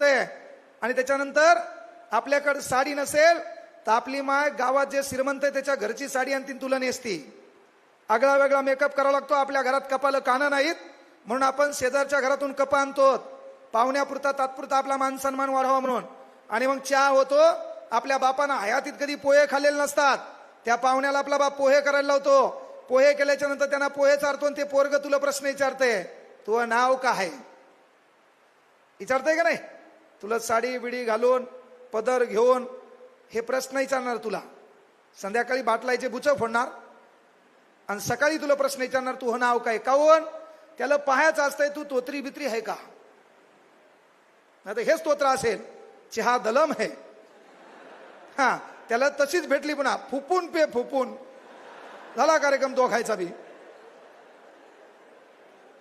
आहे आणि त्याच्यानंतर आपल्याकडे साडी नसेल तर आपली माय गावात जे श्रीमंत आहे त्याच्या घरची साडी आणती तुला नेसती. आगळा वेगळा मेकअप करावा लागतो आपल्या घरात कपाला कानं नाहीत म्हणून आपण शेजारच्या घरातून कपा आणतो पाहुण्यापुरता तात्पुरता आपला मान सन्मान वाढावा म्हणून. आणि मग चहा होतो आपल्या बापानं हयातीत कधी पोहे खाल्लेले नसतात. त्या पाहुण्याला आपला बाप पोहे करायला लावतो. पोहे केल्याच्यानंतर त्यांना पोहे चारतो आणि ते पोरग तुला प्रश्न विचारते तुझं नाव काय? आहे विचारतंय का नाही? तुला साडी बिडी घालून पदर घेऊन हे प्रश्न विचारणार तुला. संध्याकाळी बाटलायचे बुच फोडणार. आणि सकाळी तुला प्रश्न विचारणार तू हो नाव काय? काऊन? त्याला पाहायचं असतंय तू तोत्री बित्री आहे का? नाही हेच स्तोत्र असेल चहा दलम है. हा त्याला तशीच भेटली पुन्हा फुपून पे फुपून. झाला कार्यक्रम तो खायचा बी.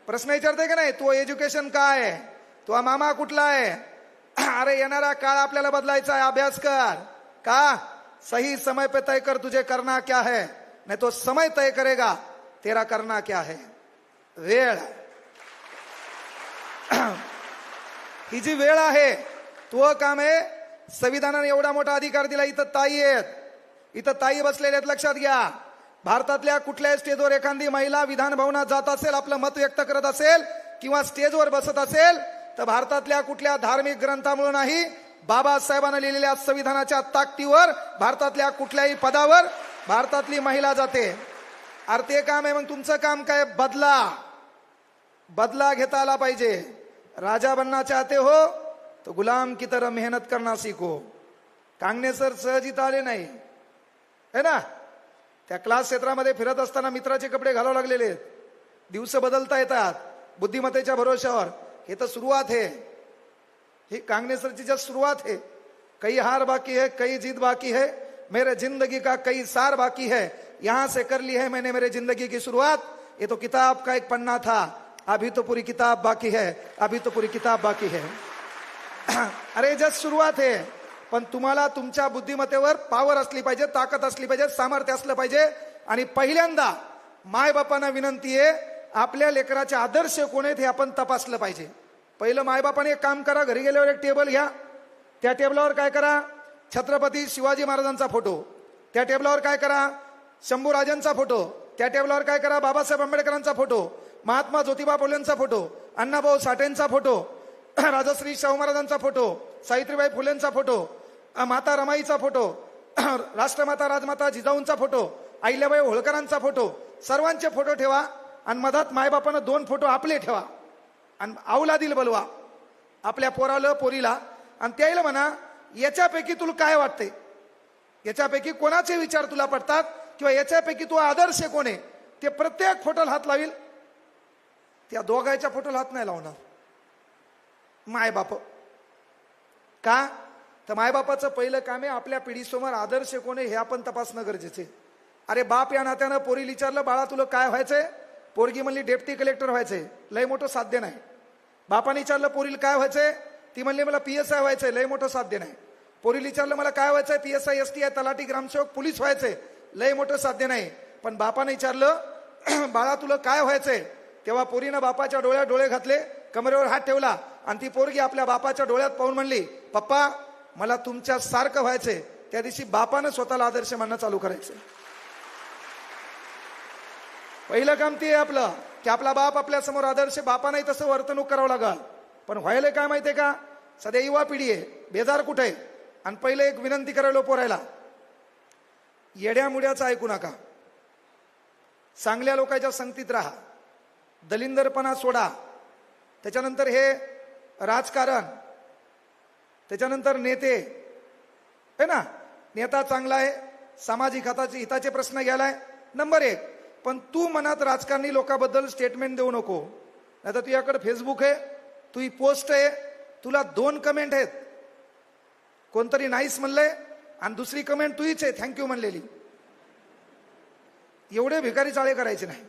प्रश्न विचारते का नाही? तो एज्युकेशन काय? आहे तो मामा कुठला आहे? अरे येणारा काळ आपल्याला बदलायचा आहे. अभ्यास कर. का? सही समय पे तय कर तुझे करना क्या है? नहीं तो समय तय करेगा तेरा करना क्या है? वेळ. ही जी वेळ आहे तो हो काम आहे. संविधानाने एवढा मोठा अधिकार दिला इथं ताई आहेत. इथं ताई बसलेल्या आहेत लक्षात घ्या. भारतातल्या कुठल्याही स्टेजवर एखादी महिला विधान भवनात जात असेल आपलं मत व्यक्त करत असेल किंवा स्टेजवर बसत असेल तर भारतातल्या कुठल्या धार्मिक ग्रंथामुळे नाही बाबासाहेबांना लिहिलेल्या संविधानाच्या ताकदीवर भारतातल्या कुठल्याही पदावर भारतातली महिला जाते. अरे ते काम आहे मग तुमचं काम काय? बदला. बदला घेता आला पाहिजे. राजा बनना चाहते हो तो गुलाम की तरह मेहनत करना सीखो. कांगणे सर सहज इथं आले नाही. है ना? त्या क्लास क्षेत्रामध्ये फिरत असताना मित्राचे कपडे घालावं लागलेले दिवस बदलता येतात. बुद्धिमत्तेच्या भरोश्यावर. हे तर सुरुवात आहे ही कांगनेसरची जस्ट सुरुवात है. कई हार बाकी है कई जीत बाकी है. मेरे जिंदगी का कई सार बाकी है. यहां से कर ली है मैंने मेरे जिंदगी की शुरुआत ये तो किताब का एक पन्ना था. अभी तो पूरी किताब बाकी है. अभी तो पूरी किताब बाकी है। अरे जस्ट सुरुवात आहे पण तुम्हाला तुमच्या बुद्धिमत्तेवर पावर असली पाहिजे ताकद असली पाहिजे सामर्थ्य असलं पाहिजे. आणि पहिल्यांदा मायबापांना विनंती आहे आपल्या लेकराचे आदर्श कोण आहेत हे आपण तपासलं पाहिजे. पहिलं मायबापाने एक काम करा घरी गेल्यावर एक टेबल घ्या. त्या टेबलावर काय करा छत्रपती शिवाजी महाराजांचा फोटो. त्या टेबलावर काय करा शंभूराजांचा फोटो. त्या टेबलावर काय करा बाबासाहेब आंबेडकरांचा फोटो. महात्मा ज्योतिबा फुलेंचा फोटो. अण्णाभाऊ साठेंचा फोटो. राजश्री शाहू महाराजांचा फोटो. सावित्रीबाई फुलेंचा फोटो. माता रमाईचा फोटो. राष्ट्रमाता राजमाता जिजाऊंचा फोटो. अहिल्याबाई होळकरांचा फोटो. सर्वांचे फोटो ठेवा. आणि मधात मायबापानं दोन फोटो आपले ठेवा. आणि अवलादील बोलवा. आपल्या पोराला पोरीला. आणि त्याला म्हणा याच्यापैकी तुला काय वाटते याच्यापैकी कोणाचे विचार तुला पडतात? किंवा याच्यापैकी तू आदर्श कोण आहे? ते प्रत्येक फोटोला हात लावील. त्या दोघांच्या फोटोला हात नाही लावणार. मायबाप. का? तर मायबापाचं पहिलं काम आहे आपल्या पिढीसमोर आदर्श कोण आहे हे आपण तपासणं गरजेचे अरे बाप या नात्यानं पोरी विचारलं बाळा तुला काय व्हायचंय? पोरगी म्हणली डेप्टी कलेक्टर व्हायचंय. लय मोठं साध्य नाही. बापाने विचारलं पोरीला काय व्हायचंय? ती म्हणली मला पी एस आय व्हायचंय लय मोठं साध्य नाही. पोरीला विचारलं मला काय व्हायचंय? P S I S T I तलाठी ग्रामसेवक पोलीस व्हायचंय. लय मोठं साध्य नाही. पण बापाने विचारलं बाळा तुला काय व्हायचंय? तेव्हा पोरीनं बापाच्या डोळ्यात डोळे घातले कमरेवर हात ठेवला आणि ती पोरगी आपल्या बापाच्या डोळ्यात पाहून म्हणली पप्पा मला तुमच्या सारखं व्हायचंय. त्या दिवशी बापानं स्वतःला आदर्श मानणं चालू करायचं. पहिलं काम ते आहे आपलं की आपला बाप आपल्यासमोर आदर्श बापानाही तसं वर्तणूक करावं लागल. पण व्हायला काय माहितीये का? सध्या युवा पिढी आहे बेजार कुठे आहे? आणि पहिलं एक विनंती करायला पोरायला येड्या मुड्याचं ऐकू नका. चांगल्या लोकांच्या संगतीत राहा. दलिंदरपणा सोडा. त्याच्यानंतर हे राजकारण त्याच्यानंतर नेते. है ना? नेता चांगला आहे सामाजिक हाताचे हिताचे प्रश्न घ्यायला आहे नंबर एक पण तू मनात राजकारणी लोकांबद्दल स्टेटमेंट देऊ नको. नाही तर तुझ्याकडे फेसबुक आहे तुझी पोस्ट आहे तुला दोन कमेंट आहेत. कोणतरी नाहीस म्हणलंय आणि दुसरी कमेंट तुहीच आहे. थँक्यू म्हणलेली. एवढे भिकारी चाळे करायचे नाही.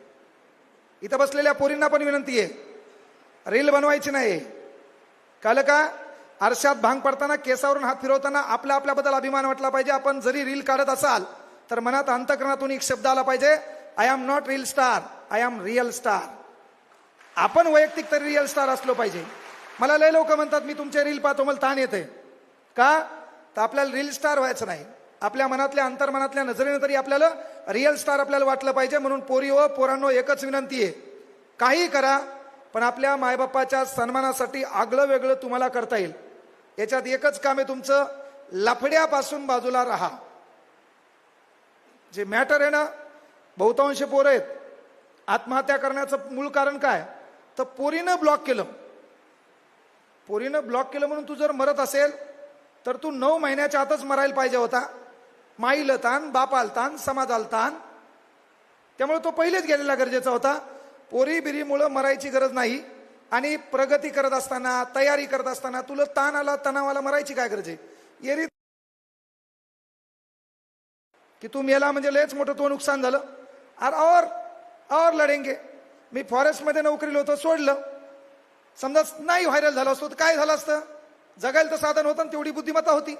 इथं बसलेल्या पोरींना पण विनंती आहे. रील बनवायची नाही. काल का आरशात भांग पडताना केसावरून हात फिरवताना आपल्या आपल्याबद्दल अभिमान वाटला पाहिजे. आपण जरी रील काढत असाल तर मनात अंतकरणातून एक शब्द आला पाहिजे. I am not reel star I am real star आपण वैयक्तिक तरी रिअल स्टार असलो पाहिजे. मला लय लोक म्हणतात मी तुमचे रील पाहतो मला ताण येते का? तर आपल्याला रील स्टार व्हायचं नाही. आपल्या मनातल्या अंतर्मनातल्या नजरेनं तरी आपल्याला रिअल स्टार आपल्याला वाटलं पाहिजे. म्हणून पोरी व पोरांनो एकच विनंती आहे. काही करा पण आपल्या मायबापाच्या सन्मानासाठी आगळं वेगळं तुम्हाला करता येईल. याच्यात एकच काम आहे तुमचं लफड्यापासून बाजूला राहा. जे मॅटर आहे ना बहुतांश पोरं आहेत. आत्महत्या करण्याचं मूळ कारण काय? तर पोरीनं ब्लॉक केलं. पोरीनं ब्लॉक केलं म्हणून तू जर मरत असेल तर तू नऊ महिन्याच्या आतच मरायला पाहिजे होता. माईल ताण बापाला ताण समाजाला ताण. त्यामुळे तो पहिलेच गेलेला गरजेचा होता. पोरी बिरीमुळं मरायची गरज नाही. आणि प्रगती करत असताना तयारी करत असताना तुला ताण आला तणावाला मरायची काय गरज आहे? येरी की तू मेला म्हणजे लयच मोठं तो नुकसान झालं. अरे और और लढेंगे मी फॉरेस्टमध्ये नोकरीला होतो सोडलं. समजा नाही व्हायरल झालं असतो तर काय झालं असतं? जगायला तर साधन होतं आणि तेवढी बुद्धिमत्ता होती.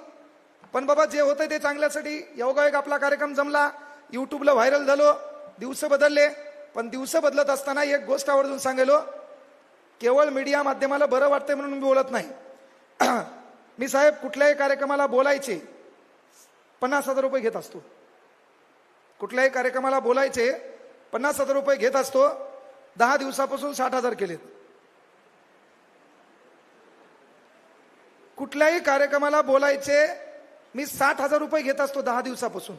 पण बाबा जे होतं ते चांगल्यासाठी योगायोग आपला कार्यक्रम जमला. युट्यूबला व्हायरल झालो दिवस बदलले. पण दिवस बदलत असताना एक गोष्ट आवर्जून सांगेलो. केवळ मीडिया माध्यमाला बरं वाटतंय म्हणून मी बोलत नाही. मी साहेब कुठल्याही कार्यक्रमाला बोलायचे पन्नास हजार रुपये घेत असतो. कुठल्याही कार्यक्रमाला बोलायचे पन्नास हजार रुपये घेत असतो दहा दिवसापासून साठ हजार केलेत. कुठल्याही कार्यक्रमाला बोलायचे मी साठ हजार रुपये घेत असतो दहा दिवसापासून.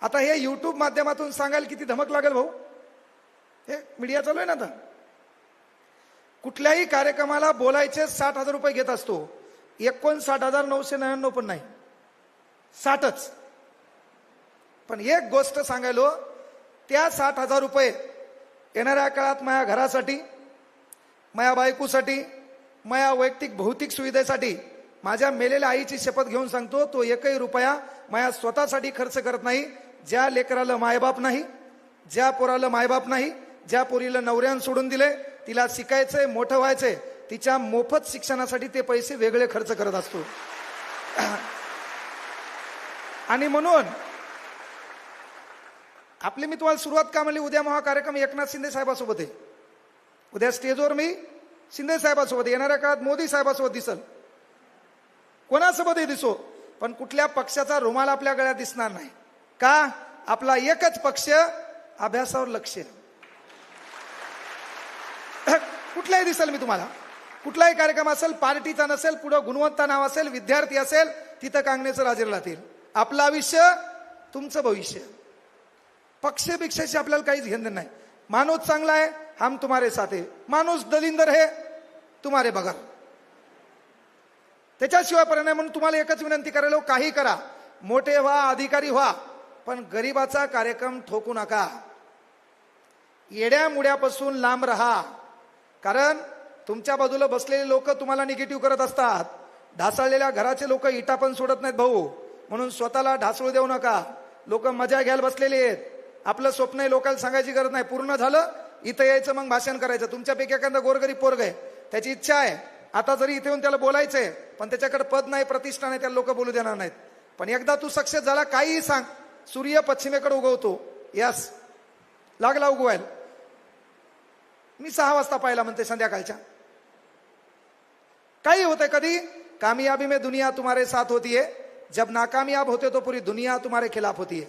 आता हे यूट्यूब माध्यमातून सांगायला किती धमक लागेल भाऊ? हे मीडिया चालू आहे ना आता. कुठल्याही कार्यक्रमाला बोलायचे साठ हजार रुपये घेत असतो. एकोणसाठ हजार नऊशे नव्याण्णव पण नाही. साठच. पण एक गोष्ट सांगायलो त्या साठ हजार रुपये येणाऱ्या काळात माझ्या घरासाठी माझ्या बायकोसाठी माझ्या वैयक्तिक भौतिक सुविधेसाठी माझ्या मेलेल्या आईची शपथ घेऊन सांगतो तो एकही रुपया माझ्या स्वतःसाठी खर्च करत नाही ज्या लेकराला मायबाप नाही ज्या पोराला मायबाप नाही ज्या पोरीला नवऱ्यान सोडून दिले तिला शिकायचंय मोठं व्हायचंय तिच्या मोफत शिक्षणासाठी ते पैसे वेगळे खर्च करत असतो. आणि म्हणून आपली मी तुम्हाला सुरुवात का म्हणली उद्या महा कार्यक्रम एकनाथ शिंदे साहेबासोबत आहे. उद्या स्टेजवर मी शिंदे साहेबासोबत येणाऱ्या काळात मोदी साहेबासोबत दिसल. कोणासोबतही दिसो? पण कुठल्या पक्षाचा रुमाल आपल्या गळ्यात दिसणार नाही. का? आपला एकच पक्ष अभ्यासावर लक्ष कुठलाही दिसेल मी तुम्हाला. कुठलाही कार्यक्रम असेल पार्टीचा नसेल पुढं गुणवत्ता नाव असेल विद्यार्थी असेल तिथं कांगणेचं राजे राहतील आपलं आयुष्य तुमचं भविष्य. पक्षभिक्षाशी आपल्याला काहीच घेणं नाही. माणूस चांगला आहे हम तुम्हारे साथ. आहे माणूस दलिंदर हे तुम्हारे बघा त्याच्याशिवाय परिणाम म्हणून तुम्हाला एकच विनंती करायला काही करा. मोठे व्हा अधिकारी व्हा पण गरीबाचा कार्यक्रम ठोकू नका. येड्या मुड्यापासून लांब राहा. कारण तुमच्या बाजूला बसलेले लोक तुम्हाला निगेटिव्ह करत असतात. ढासळलेल्या घराचे लोक इटा पण सोडत नाहीत भाऊ. म्हणून स्वतःला ढासळू देऊ नका. लोक मजा घ्यायला बसलेले आहेत. आपलं स्वप्न आहे लोकांना सांगायची गरज नाही. पूर्ण झालं इथं यायचं मग भाषण करायचं. तुमच्यापैकी एखादा गोरगरी पोरग आहे त्याची इच्छा आहे. आता जरी इथे येऊन त्याला बोलायचं आहे पण त्याच्याकडे पद नाही प्रतिष्ठा नाही त्याला लोक बोलू देणार नाहीत. पण एकदा तू सक्सेस झाला काहीही सांग. सूर्य पश्चिमेकडे उगवतो. यस. लागला उगवायला. मी सहा वाजता पाहिला म्हणते संध्याकाळच्या. काही होतंय कधी? कामयाबी में दुनिया तुम्हारे साथ होती है. जब नाकामयाब होते तो पूरी दुनिया तुम्हारे खिलाफ होती है.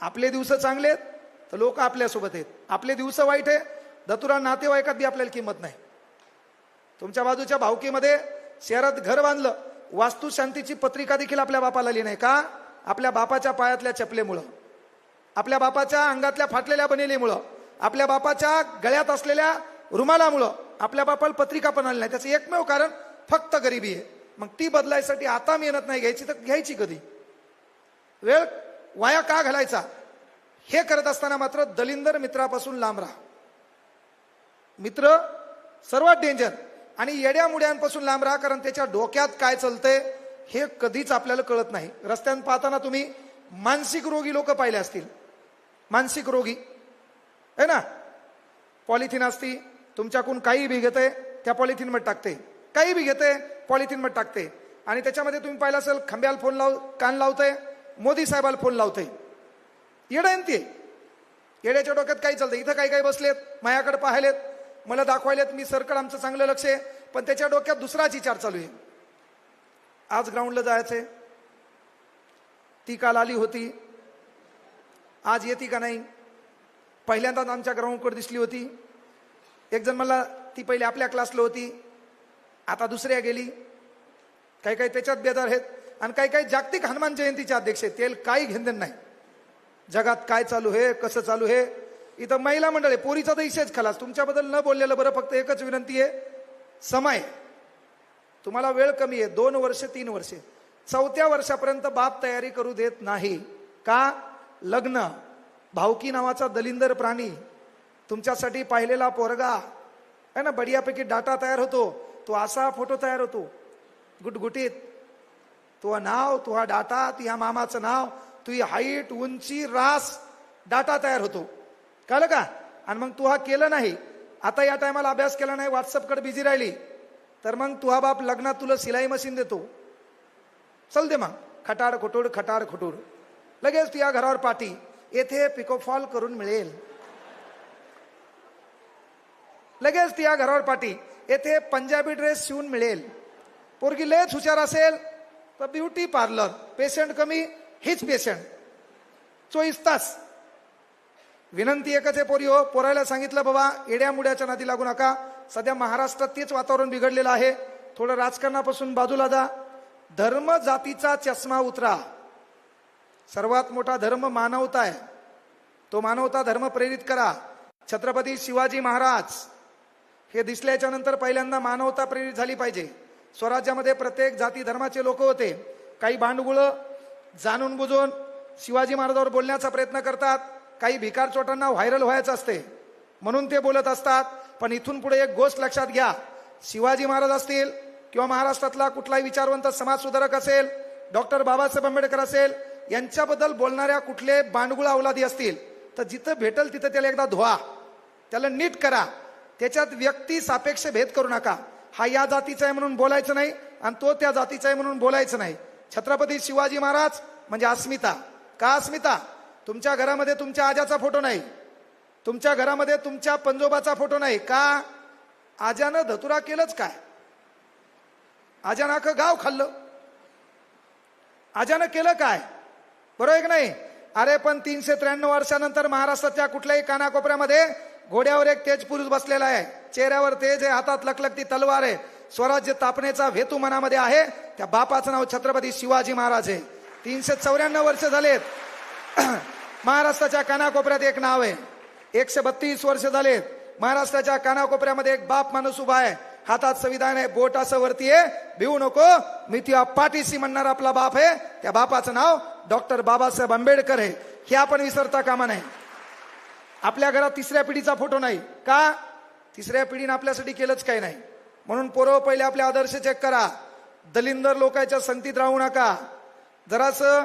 आपले दिवस चांगले आहेत तर लोक आपल्यासोबत आहेत. आपले दिवस वाईट आहे. दतुरा नातेवाईकात बी आपल्याला किंमत नाही. तुमच्या बाजूच्या भावकीमध्ये शहरात घर बांधलं वास्तुशांतीची पत्रिका देखील आपल्या बापाला आली नाही का? आपल्या बापाच्या पायातल्या चपलेमुळं. आपल्या बापाच्या अंगातल्या फाटलेल्या बनेलीमुळं. आपल्या बापाच्या गळ्यात असलेल्या रुमालामुळं आपल्या बापाला पत्रिका पण आली नाही. त्याचं एकमेव कारण फक्त गरिबी आहे. मग ती बदलायसाठी आता मेहनत नाही घ्यायची तर घ्यायची कधी? वेळ वाया का घालायचा? हे करत असताना मात्र दलिंदर मित्रापासून लांब राहा. मित्र सर्वात डेंजर आणि येड्यामुड्यांपासून लांब राहा कारण त्याच्या डोक्यात काय चालतंय हे कधीच आपल्याला कळत नाही. रस्त्यात पाहताना तुम्ही मानसिक रोगी लोक पाहिले असतील. मानसिक रोगी. आहे ना? पॉलिथिन असती तुमच्याकडून काही बी घेते त्या पॉलिथिनमध्ये टाकते. काही बी घेते पॉलिथिनमध्ये टाकते. आणि त्याच्यामध्ये तुम्ही पाहिलं असेल खंब्याला फोन लाव कान लावतंय मोदी साहेबाला फोन लावतंय. येडं आहे ते. येड्याच्या डोक्यात काही चालतं इथं काही काही बसलेत? माझ्याकडे पाहिलेत. मला दाखवायलेत मी सरकड आमचं चांगलं लक्ष आहे. पण त्याच्या डोक्यात दुसराच विचार चालू आहे. आज ग्राउंडला जायचंय. ती काल आली होती. आज येते का नाही? पहिल्यांदाच आमच्या ग्राउंडकडे दिसली होती. एक जण मला ती पहिले आपल्या क्लासला होती. आता दुसऱ्या गेली. काही काही त्याच्यात बेदार आहेत. आणि काही काही जागतिक हनुमान जयंतीचे अध्यक्ष आहेत. तेल काही घेणदेण नाही. जगात काय चालू आहे कसं चालू आहे इथं महिला मंडळ आहे पोरीचा तर इशेच खलास. तुमच्याबद्दल न बोललेलं बरं फक्त एकच विनंती आहे. समय. तुम्हाला वेळ कमी आहे. दोन वर्ष तीन वर्षे. चौथ्या वर्षापर्यंत बाप तयारी करू देत नाही. का? लग्न. भावकी नावाचा दलिंदर प्राणी. तुमच्यासाठी पाहिलेला पोरगा. आहे ना बढियापैकी डाटा तयार होतो. तो असा फोटो तयार होतो. गुटगुटीत. तो नाव तुहा डाटा तुझ्या मामाचं नाव. तुझी हाईट उंची रास डाटा तयार होतो. कळलं का? आणि मग तू हा केलं नाही. आता या टायमाला अभ्यास केला नाही व्हॉट्सअपकडे बिझी राहिली. तर मग तुहा बाप लग्नात तुला सिलाई मशीन देतो. चल दे मग. खटाड खुटूड खटाड खुटूड. लगेच तुझ्या घरावर पाठी. येथे पिकोफॉल करून मिळेल. लगेच तुझ्या घरावर पाठी. येथे पंजाबी ड्रेस शिवून मिळेल. पोरगी लयच हुशार असेल तर ब्युटी पार्लर पेशंट कमी हेच पेशंट चोवीस तास. विनंती एकच आहे पोरी हो पोरायला सांगितलं बाबा येड्या मुड्याच्या नादी लागू नका. सध्या महाराष्ट्रात तेच वातावरण बिघडलेलं आहे. थोडं राजकारणापासून बाजूला जा. धर्म जातीचा चष्मा उतरा. सर्वात मोठा धर्म मानवता आहे. तो मानवता धर्म प्रेरित करा. छत्रपती शिवाजी महाराज हे दिसल्याच्या नंतर पहिल्यांदा मानवता प्रेरित झाली पाहिजे. स्वराज्यामध्ये प्रत्येक जाती धर्माचे लोक होते. काही भांडगुळं जाणून बुजून शिवाजी महाराजावर बोलण्याचा प्रयत्न करतात. काही भिकार चोटांना व्हायरल व्हायचं असते. म्हणून ते बोलत असतात पण इथून पुढे एक गोष्ट लक्षात घ्या. शिवाजी महाराज असतील किंवा महाराष्ट्रातला कुठलाही विचारवंत समाजसुधारक असेल डॉक्टर बाबासाहेब आंबेडकर असेल यांच्याबद्दल बोलणाऱ्या कुठले बांडगुळ अवलादी असतील तर जिथं भेटल तिथं त्याला एकदा धुवा. त्याला नीट करा. त्याच्यात व्यक्ती सापेक्ष भेद करू नका. हा या जातीचा आहे म्हणून बोलायचं नाही आणि तो त्या जातीचा आहे म्हणून बोलायचं नाही. छत्रपती शिवाजी महाराज म्हणजे अस्मिता. का अस्मिता? तुमच्या घरामध्ये तुमच्या आजाचा फोटो नाही. तुमच्या घरामध्ये तुमच्या पंजोबाचा फोटो नाही. का? आजानं धतुरा केलंच काय? आजानं अख्खं गाव खाल्लं. आजानं केलं काय? बरोबर एक नाही? अरे पण तीनशे त्र्याण्णव वर्षानंतर महाराष्ट्राच्या कुठल्याही कानाकोपऱ्यामध्ये घोड्यावर एक तेज पुरुष बसलेला आहे. चेहऱ्यावर तेज आहे हातात लखलखती तलवार आहे. स्वराज्य तापण्याचा हेतू मनामध्ये आहे. त्या बापाचं नाव छत्रपती शिवाजी महाराज आहे. तीनशे चौऱ्याण्णव वर्ष झालेत. महाराष्ट्राच्या कानाकोपऱ्यात एक नाव आहे. एकशे बत्तीस वर्ष झालेत. महाराष्ट्राच्या कानाकोपऱ्यामध्ये एक बाप माणूस उभा आहे. हातात संविधान आहे बोट असं वरती आहे. भिवू नको. मी तुझ्या पाठीशी म्हणणार आपला बाप आहे. त्या बापाचं नाव डॉक्टर बाबासाहेब आंबेडकर आहे. हे आपण विसरता कामा नाही आपल्या घरात तिसऱ्या पिढीचा फोटो नाही. का? तिसऱ्या पिढीनं आपल्यासाठी केलंच काही नाही. म्हणून पोरं पहिले आपले आदर्श चेक करा. दलिंदर लोकांच्या संगतीत राहू नका. जरासं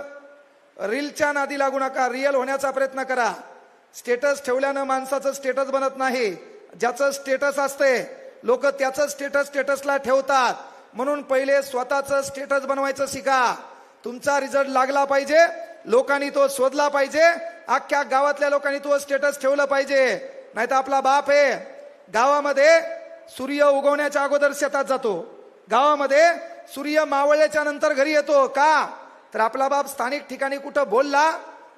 रीलच्या नादी लागू नका. रिअल होण्याचा प्रयत्न करा. स्टेटस ठेवल्यानं माणसाचं स्टेटस बनत नाही. ज्याचं स्टेटस असते लोक त्याचं स्टेटस स्टेटसला ठेवतात. म्हणून पहिले स्वतःचं स्टेटस बनवायचं शिका. तुमचा रिझल्ट लागला पाहिजे लोकांनी तो शोधला पाहिजे अख्ख्या गावातल्या लोकांनी तो स्टेटस ठेवलं पाहिजे. नाही तर आपला बाप आहे. गावामध्ये सूर्य उगवण्याच्या अगोदर शेतात जातो. गावामध्ये सूर्य मावळल्याच्या नंतर घरी येतो. का? तर आपला बाप स्थानिक ठिकाणी कुठं बोलला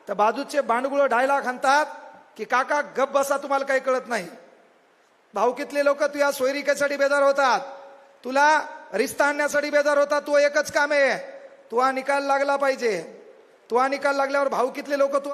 तर बाजूचे भांडगुळं डायला खांतात की काका गप बसा तुम्हाला काही कळत नाही. भाऊकीतले लोक तुझ्या सोयरिकेसाठी बेजार होतात. तुला रिस्ता आणण्यासाठी बेजार होतात. तू एकच काम. आहे तू निकाल लागला पाहिजे. तू निकाल लागल्यावर भाऊकीतले लोक तू